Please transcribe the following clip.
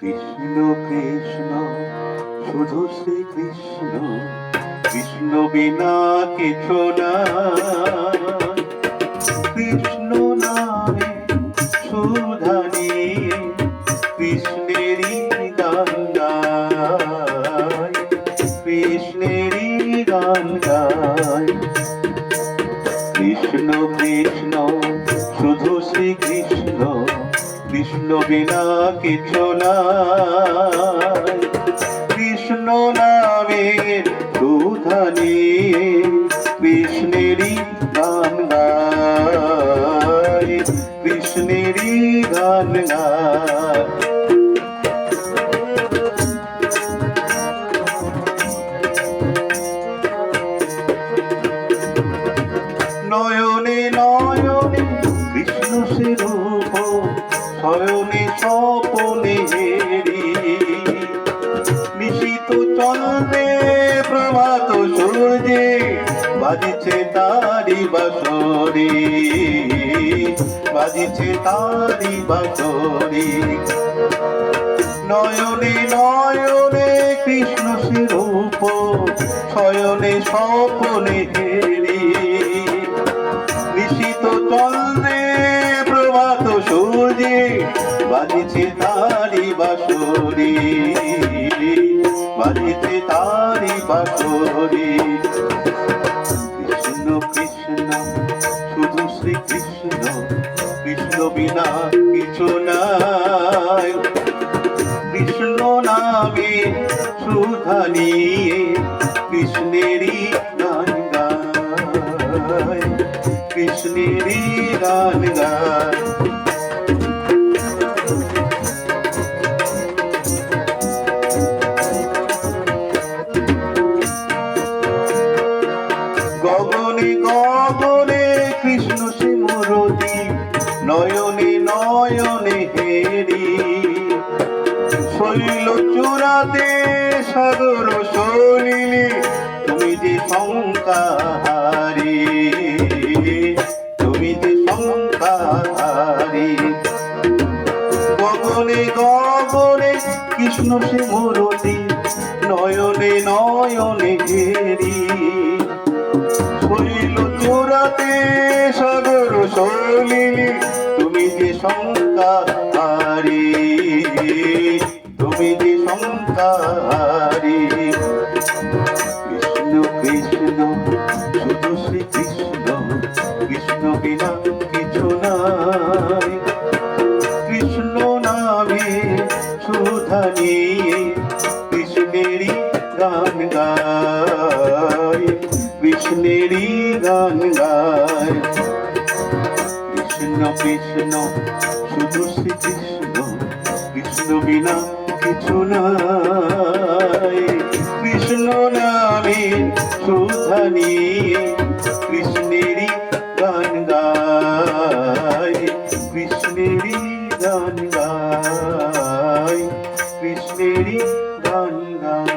কৃষ্ণ কৃষ্ণ, শুধু শ্রী কৃষ্ণ কৃষ্ণ বিনা কিছু না কৃষ্ণ নামে সুধা নিয়ে কৃষ্ণেরই গান গায়, কৃষ্ণেরই কৃষ্ণ কৃষ্ণ, শুধু শ্রী কৃষ্ণ কৃষ্ণ বিনা কিছু নাই। কৃষ্ণ নামের সুধা নিয়ে কৃষ্ণেরই গান গায়, কৃষ্ণেরই গান গায়। রূপ শয়নে স্বপনে হেরি। নিশিত চন্দ্রে প্রভাত সূর্যে বাজিছে তারি বাসরে। বাজিছে তারি বাসরে। নয়নে নয়নে কৃষ্ণ সে রূপ শয়নে স্বপনে হেরি। নিশিত বাজিছে তারি বাসরে, বাজিছে তারি বাসরে। কৃষ্ণ কৃষ্ণ, শুধু শ্রী কৃষ্ণ কৃষ্ণ বিনা কিছু নাই। কৃষ্ণ নামে সুধা নিয়ে কৃষ্ণেরই গান গায়। কৃষ্ণেরই গান গায়। গগনে গগনে, কৃষ্ণ সে মুরতি নয়নে নয়নে হেরি। শৈল চূড়াতে সাগর সলিলে তুমি যে শঙ্কাহারি, তুমি যে শঙ্কাহারি। গগনে গগনে, কৃষ্ণ সে মুরতি নয়নে নয়নে ঘেরি হইল চোরাতে সাগর সলিলি। তুমি যে শঙ্কা হারি তুমি যে শঙ্কা হারি কৃষ্ণ কৃষ্ণ শুধু শ্রী কৃষ্ণ কৃষ্ণ বিনা কিছু নাই। কৃষ্ণ নামে সুধা নিয়ে কৃষ্ণেরই গান গায়। বিষ্ণেরই গান গায়। কৃষ্ণ কৃষ্ণ, শুধু শ্রীকৃষ্ণ, কৃষ্ণ বিনা কিছু নাই। কৃষ্ণ নামে সুধা নিয়ে কৃষ্ণেরই গান গায়। কৃষ্ণেরই গান গায়। কৃষ্ণেরই গান গায়।